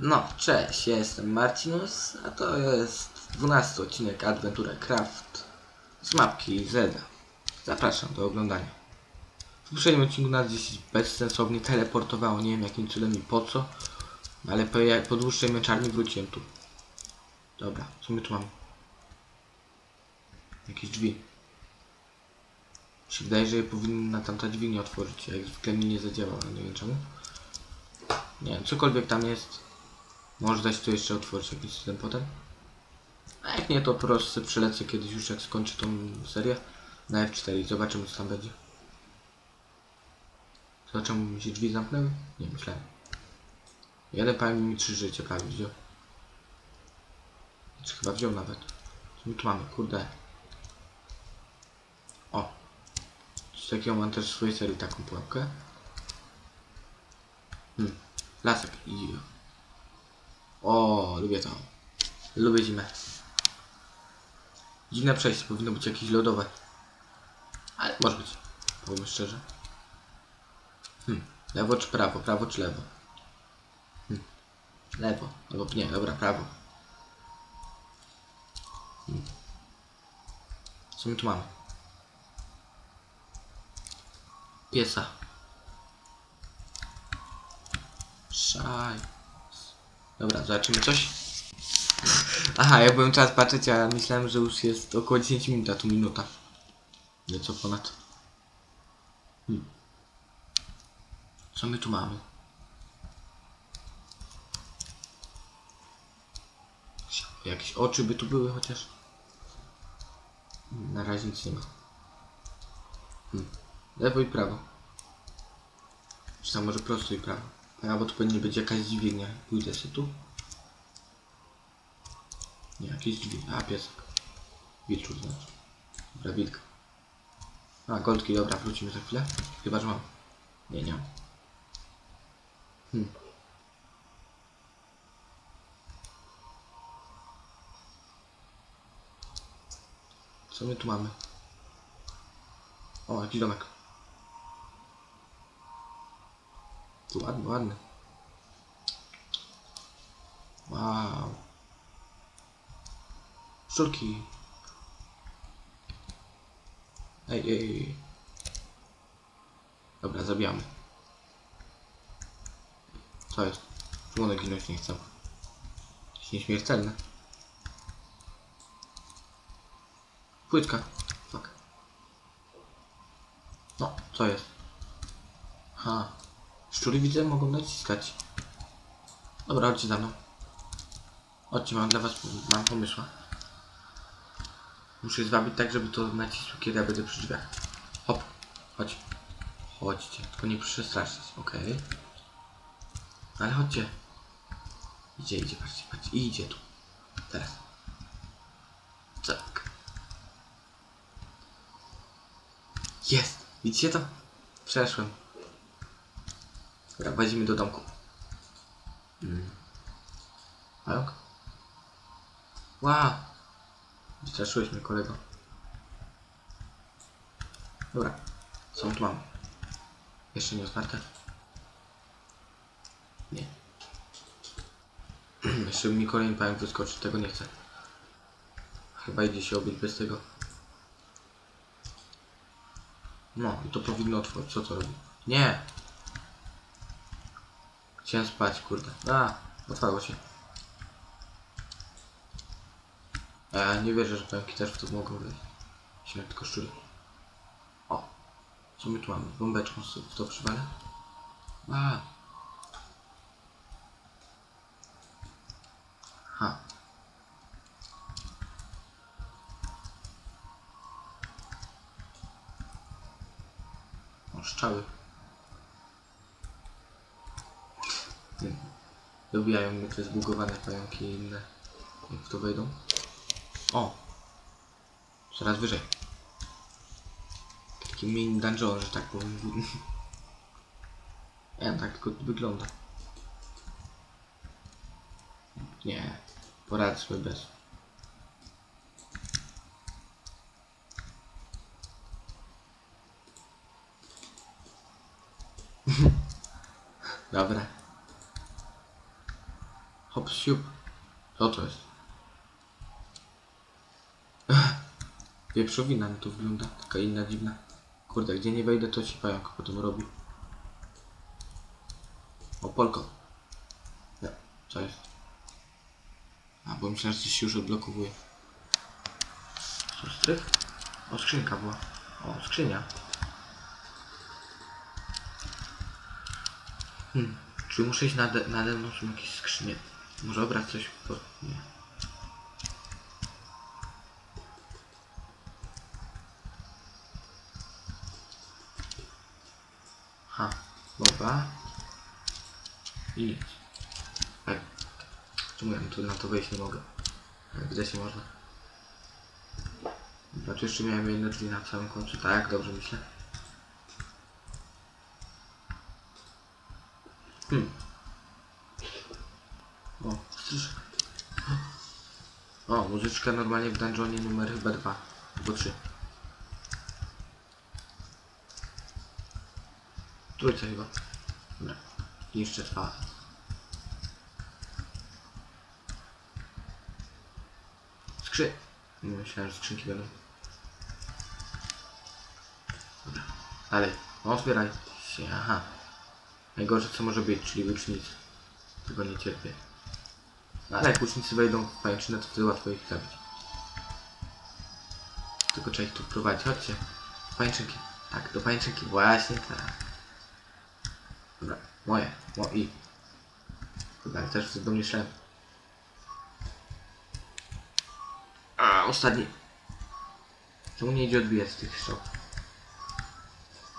No, cześć, jestem Marcinus, a to jest 12 odcinek Adventure Craft z mapki Zelda. Zapraszam do oglądania. W poprzednim odcinku nas gdzieś bezsensownie teleportowało, nie wiem jakim cudem i po co, ale po, po dłuższej męczarni wróciłem tu. Dobra, co my tu mamy? Jakieś drzwi. Się wydaje, że je powinna tamta dźwignia otworzyć, jak zwykle mi nie zadziałała, nie wiem czemu. Nie wiem, cokolwiek tam jest, może dać to jeszcze otworzyć jakiś system potem. A jak nie, to po prostu przelecę kiedyś już jak skończę tą serię na F4 i zobaczymy co tam będzie. Czemu mi się drzwi zamknęły? Nie, myślałem. Jeden pan mi trzy życie prawie wziął. Czy chyba wziął nawet. Co my tu mamy? Kurde. O. Coś takiego mam też w swojej serii taką pułapkę. Hmm. Lasek i... O, lubię to. Lubię zimę. Dziwne przejście, powinno być jakieś lodowe. Ale może być. Powiem szczerze. Hmm. Lewo czy prawo? Prawo czy lewo? Hmm. Lewo. Albo nie, dobra, prawo. Hmm. Co my tu mamy? Piesa. Szaj. Dobra, zobaczymy coś. Aha, ja byłem czas patrzeć, a myślałem, że już jest około 10 minut, a tu minuta. Nieco ponad. Hmm. Co my tu mamy? Jakieś oczy by tu były chociaż? Na razie nic nie ma. Hmm. Lewo i prawo. Czy tam może prosto i prawo? Prawo to powinien być jakaś dźwignia. Pójdę sobie tu. Nie, jakieś drzwi. A, piesek. Wilczur znaczy. Dobra, wilk. A, goldki, dobra, wrócimy za chwilę. Chyba, że mam. Nie, nie mam. Hmm. Co my tu mamy? O, jakiś domek. Tu ładny, ładny. Wow. Szczurki. Ej, ej. Dobra, zabijamy. Co jest? Czemu one ginąć nie chcą? Jakieś nieśmiertelne. Płytka. Fuck. No, co jest? Ha. Szczury widzę, mogą naciskać. Dobra, chodźcie za mną. Chodźcie, mam dla was mam pomysła. Muszę zwabić tak, żeby to nacisło, kiedy ja będę przy drzwiach. Hop, chodź. Chodźcie, tylko nie przestraszyć, okej. Ale chodźcie. Idzie, idzie, patrzcie, patrzcie, i idzie tu. Teraz. Tak. Jest! Widzicie to? Przeszłem. Dobra, włazimy do domku. Mm. Pająk? Wow! Wystraszyłeś mnie, kolego. Dobra. Co tu mam? Jeszcze nie otwarte? Nie. Jeszcze mi kolejny pająk wyskoczy, tego nie chcę. Chyba idzie się obyć bez tego. No, i to powinno otworzyć. Co to robi? Nie! Chciałem spać, kurde. A, otwarło się. Ja nie wierzę, że pająki też w to mogą wejść. Śmiech tylko szczury. O! Co my tu mamy? Bombeczką w to przywalę? A! Ha. O, szczały. Nie. Dobijają mnie te zbugowane pająki i inne. Jak w to wejdą. O! Coraz wyżej. Taki mini dungeon, że tak powiem. Ja tak tylko wygląda. Nie. Poradzę sobie bez. Dobra. Hop. Co to jest? Ech, Wieprzowina mi tu wygląda. Taka inna, dziwna. Kurde, gdzie nie wejdę, to ci pająk potem robi. O, Polko. Nie, co jest? A, bo myślałem, że coś się już odblokowuje. Co, strych? O, skrzynka była. O, skrzynia. Hmm. Czy muszę iść nade, nade mną? Są jakieś skrzynie. Może obrać coś? Po... Nie. Ha. Dobra. I nic. Tak. Czemu ja tu na to wejść nie mogę? Gdzie się można? Znaczy jeszcze miałem jedne drzwi na całym końcu. Tak, dobrze myślę. Hmm. O. O, muzyczka normalnie w dungeonie numer chyba dwa albo trzy. Trójca chyba. Dobra. Jeszcze dwa. Skrzy... Nie myślałem, że skrzynki będą. Dobra. Dalej. No, otwieraj się. Aha. Najgorsze co może być, czyli łucznicy. Tego nie cierpię. No, ale jak łucznicy wejdą w pajęczynę, to wtedy łatwo ich zabić. Tylko trzeba ich tu wprowadzić. Chodźcie. Do pajęczynki. Tak, do pajęczynki. Właśnie tak. Dobra, moje. Moi. Ja też do mnie szłem. A, ostatni. Czemu nie idzie odbijać tych strzał?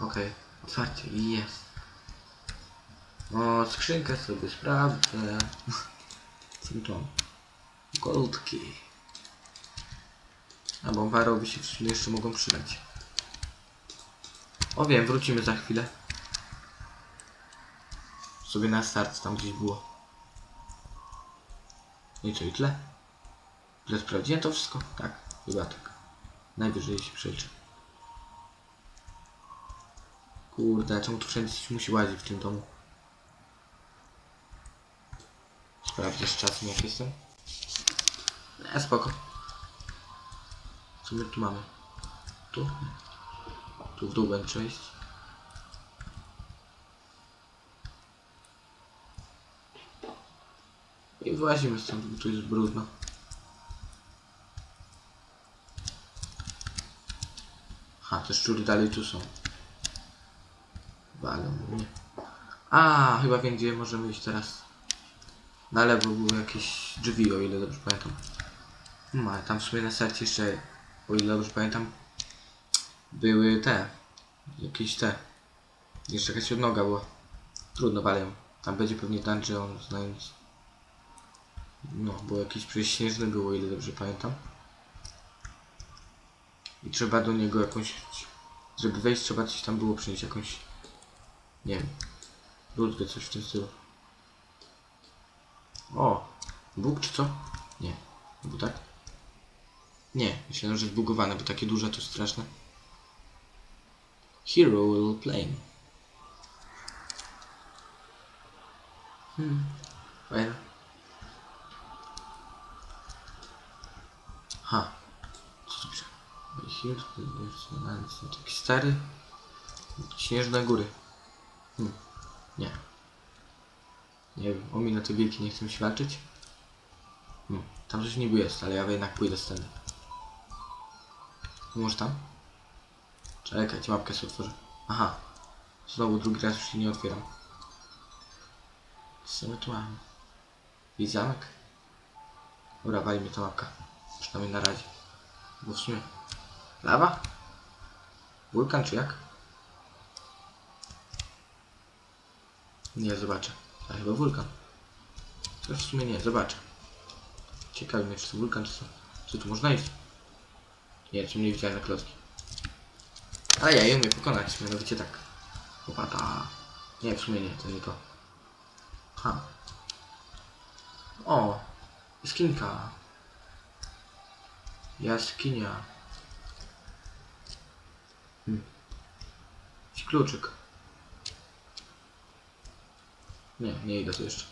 Okej, otwarcie. Jest. O, skrzynkę sobie sprawdzę. Co to? Goldki. A bombarowi się w sumie jeszcze mogą przydać. O wiem, wrócimy za chwilę. Sobie na start tam gdzieś było. I co, i tyle? Tyle sprawdziłem to wszystko? Tak, chyba tak. Najwyżej się przeliczę. Kurde, czemu tu wszędzie musi łazić w tym domu? Sprawdzę z czasem jak jestem. Nie, spoko. Co my tu mamy? Tu? Tu w dół będę przejść. I włazimy stąd, bo tu jest brudno. Ha, te szczury dalej tu są. Walą mnie. A, chyba wiem gdzie możemy iść teraz. Na lewo były jakieś drzwi, o ile dobrze pamiętam. Hmm, ale tam w sumie na sercie jeszcze, o ile dobrze pamiętam, były te, jakieś te. Jeszcze jakaś odnoga była. Trudno, walią. Tam będzie pewnie dungeon, znając. No, bo jakiś przejście śnieżny było, o ile dobrze pamiętam. I trzeba do niego jakąś... Żeby wejść trzeba coś tam było przynieść, jakąś... Nie wiem. Rutkę, coś w tym stylu. O! Bóg czy co? Nie. Był tak? Nie, myślałem, że zbugowane, bo takie duże to straszne. Hero will play. Hmm. Fajne. Ha. Co tu pisze? Here, jest taki stary. Śnieżne góry. Hmm. Nie. Nie wiem, ominę te wilki, nie chcę się walczyć. Tam coś niby jest, ale ja jednak pójdę z tędy. Może tam? Czekajcie, mapkę sobie otworzę. Aha. Znowu drugi raz już się nie otwieram. Co my tu mamy? I zamek? Dobra, wali mi ta mapka. Przynajmniej na razie. Bo w sumie... Lawa? Wulkan czy jak? Nie, zobaczę. A chyba wulkan. To w sumie nie, zobaczę. Ciekawi mnie, czy to wulkan, czy co? Czy tu można iść? Nie, czy mnie widziałem na klocki. Ale ja je umiem pokonać, mianowicie tak. Łopata. Nie, w sumie nie, to nie to. Ha. O! Jaskinka. Jaskinia. Hmm. Kluczyk. Nie, nie idę tu jeszcze.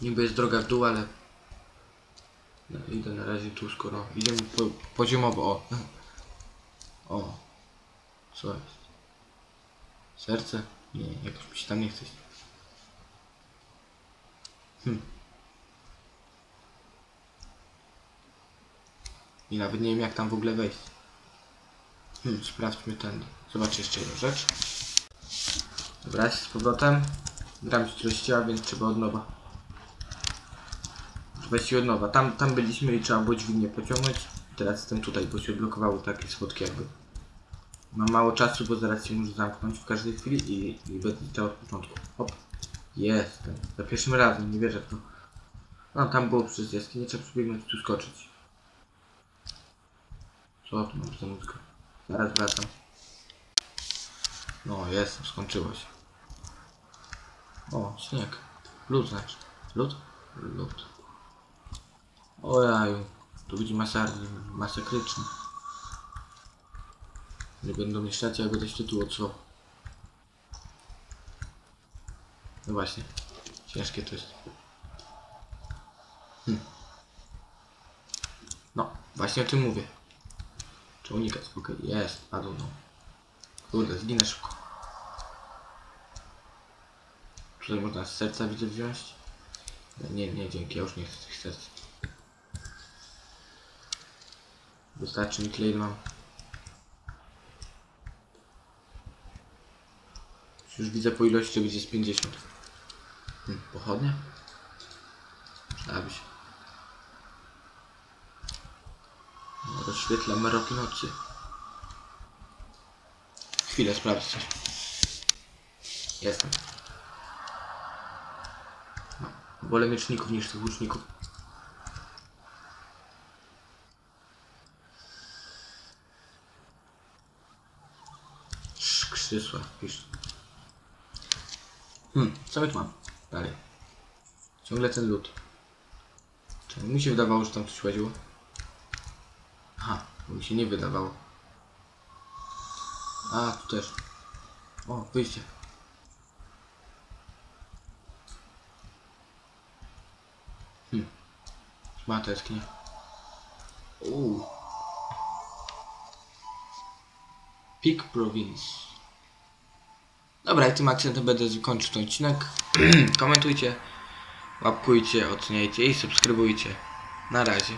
Niby jest droga w dół, ale... No, idę na razie tu, skoro idziemy po, poziomowo. O. o. Co jest? Serce? Nie, jakoś mi się tam nie chce. Hm. I nawet nie wiem jak tam w ogóle wejść. Hmm, sprawdźmy ten. Zobacz jeszcze jedną rzecz. Dobra, z powrotem. Gram się treściła, więc trzeba od nowa. Właściwie od nowa. Tam, tam byliśmy i trzeba było dźwignię pociągnąć. Teraz jestem tutaj, bo się odblokowały takie schodki jakby. Mam mało czasu, bo zaraz się muszę zamknąć w każdej chwili i, i będę to od początku. Hop. Jestem. Za pierwszym razem, nie wierzę w to. No tam było przez jaskinię, trzeba przebiegnąć tu skoczyć. Co tu mam za muzykę? Zaraz wracam. No, jestem, skończyło się. O, śnieg. Lód znaczy. Lód? Lód. O jaju. Tu widzi masa masakryczny. Nie będą mieszczać, jak będę się tu. No właśnie. Ciężkie to jest. Hm. No, właśnie o tym mówię. Czy unikać? Okej, jest, padł no. Kurde, zginę szybko. Tutaj można z serca widzę wziąć. Nie, nie, dzięki, ja już nie chcę tych serc. Wystarczy mi tyle, mam. Już widzę po ilości, będzie z 50. Hmm, pochodnia? Przydałaby się. No, rozświetla mroki nocy. Chwilę, sprawdzę coś. Jestem. Wolę mieczników niż tych łuczników. Krzysła, pisz. Hmm, co my tu mam? Dalej. Ciągle ten lód. Czemu mi się wydawało, że tam coś łaziło? Aha, mi się nie wydawało. A, tu też. O, wyjście. Hmm. Jaskinia. Uuu. Peak Province. Dobra, i tym akcentem będę zakończył ten odcinek. Komentujcie, łapkujcie, oceniajcie i subskrybujcie. Na razie.